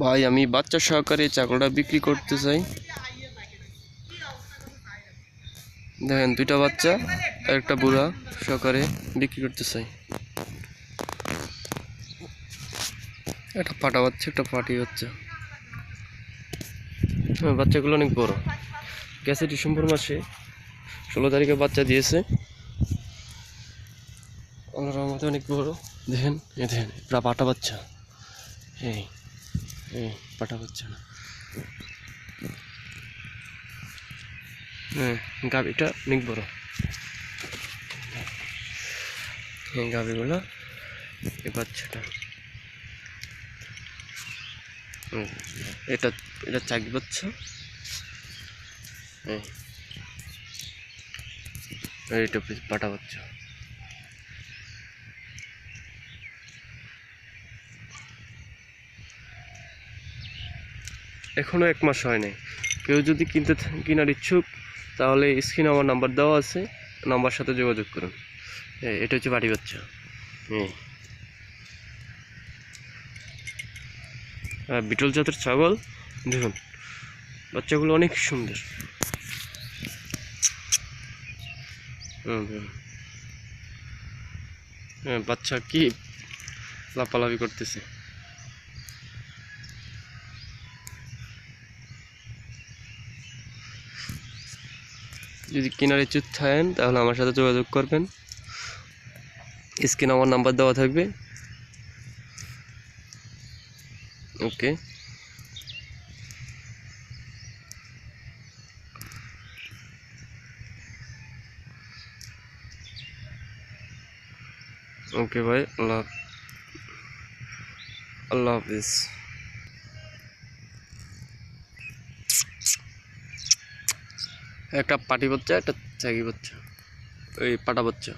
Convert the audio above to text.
ভাই, আমি বাচ্চা সহকারে চাকলটা বিক্রি করতে চাই। দেখেন, দুইটা বাচ্চা আর একটা বুড়া সহকারে বিক্রি করতে চাই। একটা পাটা বাচ্চা, একটা পাটি বাচ্চা। বাচ্চাগুলো অনেক বড়। গেছে ডিসেম্বর মাসে, ষোলো তারিখে বাচ্চা দিয়েছে। আল্লাহর মধ্যে অনেক বড়। দেখেন এ দেখেন পাটা বাচ্চা। এই। এই পাটা বাচ্চা হ্যাঁ গাভিটা অনেক বড়। এই গাভিগুলো এই বাচ্চাটা। এটা এটা চাকি বাচ্চা এই আর এটা পাটা বাচ্চা এখনও এক মাস হয় নাই কেউ যদি কিনতে কেনার ইচ্ছুক, তাহলে স্ক্রিনে আমার নাম্বার দেওয়া আছে। নাম্বার সাথে যোগাযোগ করুন। এটা হচ্ছে বাড়ি বাচ্চা। আর বিটল জাতের ছাগল। দেখুন, বাচ্চাগুলো অনেক সুন্দর। হ্যাঁ বাচ্চা কি লাফালাফি করতেছে। যদি কেনার ইচ্ছুক থাকেন, তাহলে আমার সাথে যোগাযোগ করবেন। স্ক্রিনে আমার নাম্বার দেওয়া থাকবে। ওকে। ওকে ভাই, আল্লাহ আল্লাহ হাফিজ। একটা পাটি বাচ্চা একটা চাকি বাচ্চা ওই পাটা বাচ্চা।